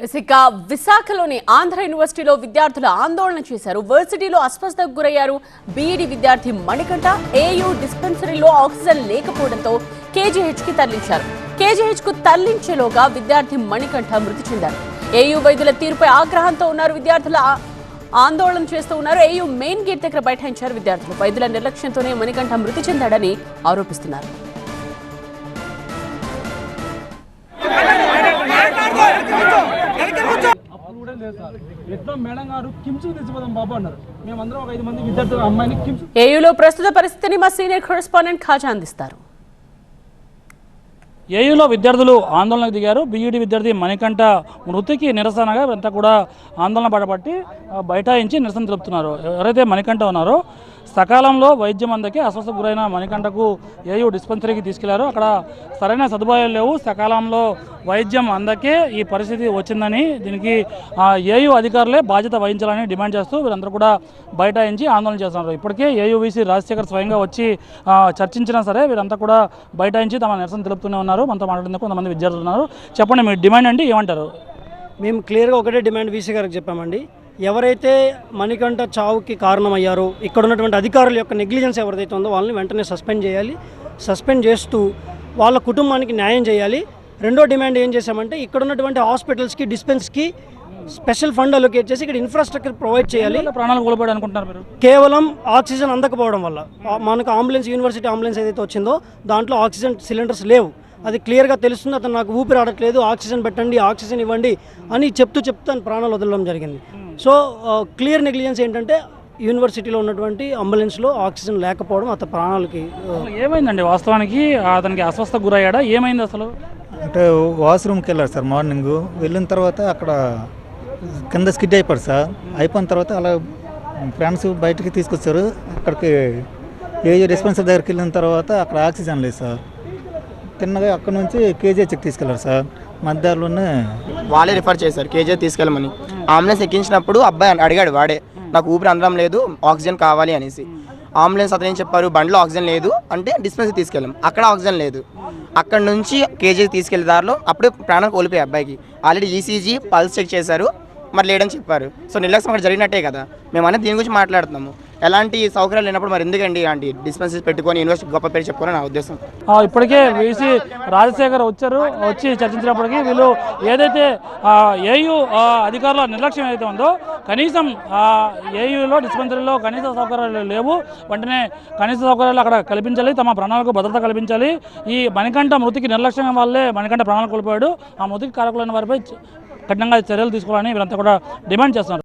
ఇక విశాఖలోని ఆంధ్ర యూనివర్సిటీలో విద్యార్థులు ఆందోళన చేశారు. వర్సిటీలో అస్వస్థకు గురయ్యారు. బీఈడి విద్యార్థి మణికంఠ ఏయూ డిస్పెన్సరీలో ఆక్సిజన్ లేకపోవడంతో కేజీహెచ్కి తరలించారు. కేజీహెచ్కు తరలించేలోగా విద్యార్థి మణికంఠ మృతి చెందారు. ఏయూ వైద్యుల తీరుపై ఆగ్రహంతో ఉన్నారు విద్యార్థుల. ఆందోళన చేస్తూ ఉన్నారు. ఏయూ మెయిన్ గేట్ దగ్గర బైఠాయించారు విద్యార్థులు. వైద్యుల నిర్లక్ష్యంతోనే మణికంఠ మృతి చెందాడని ఆరోపిస్తున్నారు. ఏయూలో ప్రస్తుత పరిస్థితిని మా సీనియర్ కరెస్పాండెంట్ ఖాజా అందిస్తారు. ఏయూలో విద్యార్థులు ఆందోళనకు దిగారు. బీఈడి విద్యార్థి మణికంఠ మృతికి నిరసనగా వీరంతా కూడా ఆందోళన పడబట్టి బైఠాయించి నిరసన తెలుపుతున్నారు. ఎవరైతే మణికంఠ ఉన్నారో సకాలంలో వైద్యం అందకి అస్వస్థ గురైన మణికంఠకు ఏయూ డిస్పెన్సరీకి తీసుకెళ్ళారు. అక్కడ సరైన సదుపాయాలు లేవు. సకాలంలో వైద్యం అందకే ఈ పరిస్థితి వచ్చిందని దీనికి ఏయూ అధికారులే బాధ్యత వహించాలని డిమాండ్ చేస్తూ వీరందరూ కూడా బైఠాయించి ఆందోళన చేస్తున్నారు. ఇప్పటికే ఏయూవీసీ రాజశేఖర్ స్వయంగా వచ్చి చర్చించినా సరే వీరంతా కూడా బైఠాయించి తమ నిరసన తెలుపుతూనే ఉన్నారు. మనతో మాట్లాడేందుకు కొంతమంది విద్యార్థులు ఉన్నారు. చెప్పండి మీ డిమాండ్ అంటే ఏమంటారు? మేము క్లియర్గా ఒకటే డిమాండ్ వీసీ గారికి చెప్పామండి. ఎవరైతే మణికంఠ చావుకి కారణమయ్యారో ఇక్కడ ఉన్నటువంటి అధికారుల యొక్క నెగ్లిజెన్స్ ఎవరిదైతే ఉందో వాళ్ళని వెంటనే సస్పెండ్ చేయాలి. సస్పెండ్ చేస్తూ వాళ్ళ కుటుంబానికి న్యాయం చేయాలి. రెండో డిమాండ్ ఏం చేశామంటే ఇక్కడ ఉన్నటువంటి హాస్పిటల్స్కి డిస్పెన్స్కి స్పెషల్ ఫండ్ అలొకేట్ చేసి ఇక్కడ ఇన్ఫ్రాస్ట్రక్చర్ ప్రొవైడ్ చేయాలి. ప్రాణాలు కోల్పోయాడు అనుకుంటున్నారు మీరు? కేవలం ఆక్సిజన్ అందకపోవడం వల్ల. మనకు అంబులెన్స్ యూనివర్సిటీ అంబులెన్స్ ఏదైతే వచ్చిందో దాంట్లో ఆక్సిజన్ సిలిండర్స్ లేవు. అది క్లియర్గా తెలుస్తుంది అతను నాకు ఊపిరి ఆడట్లేదు ఆక్సిజన్ పెట్టండి ఆక్సిజన్ ఇవ్వండి అని చెప్తూ చెప్తూ ప్రాణాలు వదలడం జరిగింది. సో క్లియర్ నెగ్లిజెన్స్ ఏంటంటే యూనివర్సిటీలో ఉన్నటువంటి అంబులెన్స్లో ఆక్సిజన్ లేకపోవడం అతని ప్రాణాలకి ఏమైందండి వాస్తవానికి? అతనికి అస్వస్థకు గురయ్యాడా? ఏమైంది అసలు? అంటే వాష్రూమ్కి వెళ్ళారు సార్ మార్నింగ్. వెళ్ళిన తర్వాత అక్కడ కింద స్కిడ్ అయిపోయాడు సార్. అయిపోయిన తర్వాత అలా ఫ్రెండ్స్ బయటికి తీసుకొచ్చారు. అక్కడికి ఏజీ డిస్పెన్సరీ దగ్గరికి వెళ్ళిన తర్వాత అక్కడ ఆక్సిజన్ లేదు సార్. తిన్నగా అక్కడ నుంచి కేజీహెచ్కి తీసుకెళ్ళారు సార్. మధ్యాహ్నంలోనే వాళ్ళే రిఫర్ చేశారు. కేజీ తీసుకెళ్ళమని. అంబులెన్స్ ఎక్కించినప్పుడు అబ్బాయి అడిగాడు వాడే నాకు ఊపిరి అందడం లేదు ఆక్సిజన్ కావాలి అనేసి. అంబులెన్స్ అతను ఏం చెప్పారు? బండిలో ఆక్సిజన్ లేదు అంటే డిస్పెన్సరీ తీసుకెళ్ళాం. అక్కడ ఆక్సిజన్ లేదు. అక్కడ నుంచి కేజీ తీసుకెళ్ళే దారిలో అప్పుడే ప్రాణం కోల్పోయాయి అబ్బాయికి. ఆల్రెడీ ఈసీజీ పల్స్ చెక్ చేశారు. మరి లేడని చెప్పారు. సో నిర్లక్ష్యం అక్కడ జరిగినట్టే కదా. మేము అనేది దీని గురించి మాట్లాడుతున్నాము. ఎలాంటి సౌకర్యాలు లేనప్పుడు మరి ఎందుకండి ఇలాంటి డిస్పెన్సరీస్ పెట్టుకొని యూనివర్సిటీ గొప్ప పేరు చెప్పుకోవాలని నా ఉద్దేశం? ఇప్పటికే వీసీ రాజశేఖర్ వచ్చారు వచ్చి చర్చించినప్పటికీ వీళ్ళు ఏదైతే ఏయూ అధికారుల నిర్లక్ష్యం ఏదైతే ఉందో కనీసం ఏయూలో డిస్పెన్సరీలో కనీస సౌకర్యాలు లేవు. వెంటనే కనీస సౌకర్యాలు అక్కడ కల్పించాలి తమ ప్రాణాలకు భద్రత కల్పించాలి. ఈ మణికంఠ మృతికి నిర్లక్ష్యం వల్లే మణికంఠ ప్రాణాలు కోల్పోయాడు. ఆ మృతికి కారకులైన వారిపై కఠినంగా చర్యలు తీసుకోవాలని వీరంతా కూడా డిమాండ్ చేస్తున్నారు.